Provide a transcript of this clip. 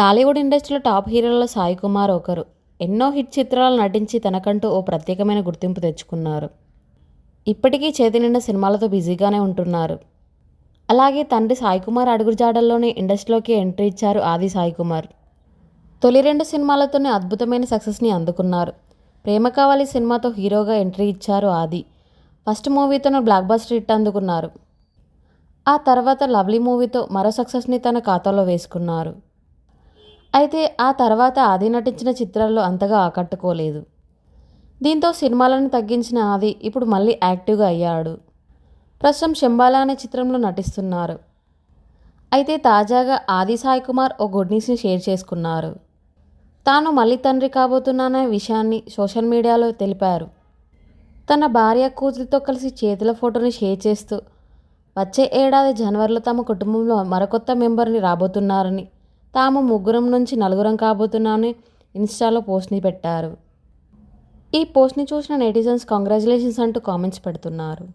టాలీవుడ్ ఇండస్ట్రీలో టాప్ హీరోలలో సాయి కుమార్ ఒకరు. ఎన్నో హిట్ చిత్రాలు నటించి తనకంటూ ఓ ప్రత్యేకమైన గుర్తింపు తెచ్చుకున్నారు. ఇప్పటికీ చేతి నిండా సినిమాలతో బిజీగానే ఉంటున్నారు. అలాగే తండ్రి సాయి కుమార్ అడుగుజాడల్లోనే ఇండస్ట్రీలోకి ఎంట్రీ ఇచ్చారు ఆది సాయి కుమార్. తొలి రెండు సినిమాలతోనే అద్భుతమైన సక్సెస్ని అందుకున్నారు. ప్రేమ కావాలి సినిమాతో హీరోగా ఎంట్రీ ఇచ్చారు ఆది. ఫస్ట్ మూవీతోనే బ్లాక్ బస్టర్ హిట్ అందుకున్నారు. ఆ తర్వాత లవ్లీ మూవీతో మరో సక్సెస్ని తన ఖాతాలో వేసుకున్నారు. అయితే ఆ తర్వాత ఆది నటించిన చిత్రాల్లో అంతగా ఆకట్టుకోలేదు. దీంతో సినిమాలను తగ్గించిన ఆది ఇప్పుడు మళ్ళీ యాక్టివ్గా అయ్యాడు. ప్రస్తుతం శంబాలా అనే చిత్రంలో నటిస్తున్నారు. అయితే తాజాగా ఆది సాయి కుమార్ ఓ గుడ్ న్యూస్ని షేర్ చేసుకున్నారు. తాను మళ్ళీ తండ్రి కాబోతున్నాననే విషయాన్ని సోషల్ మీడియాలో తెలిపారు. తన భార్య కూతురితో కలిసి చేతుల ఫోటోని షేర్ చేస్తూ వచ్చే ఏడాది జనవరిలో తమ కుటుంబంలో మరొకొత్త మెంబర్ని రాబోతున్నారని తాము ముగ్గురం నుంచి నలుగురం కాబోతున్నామని ఇన్స్టాలో పోస్ట్ని పెట్టారు. ఈ పోస్ట్ని చూసిన నెటిజన్స్ కంగ్రాచులేషన్స్ అంటూ కామెంట్స్ పెడుతున్నారు.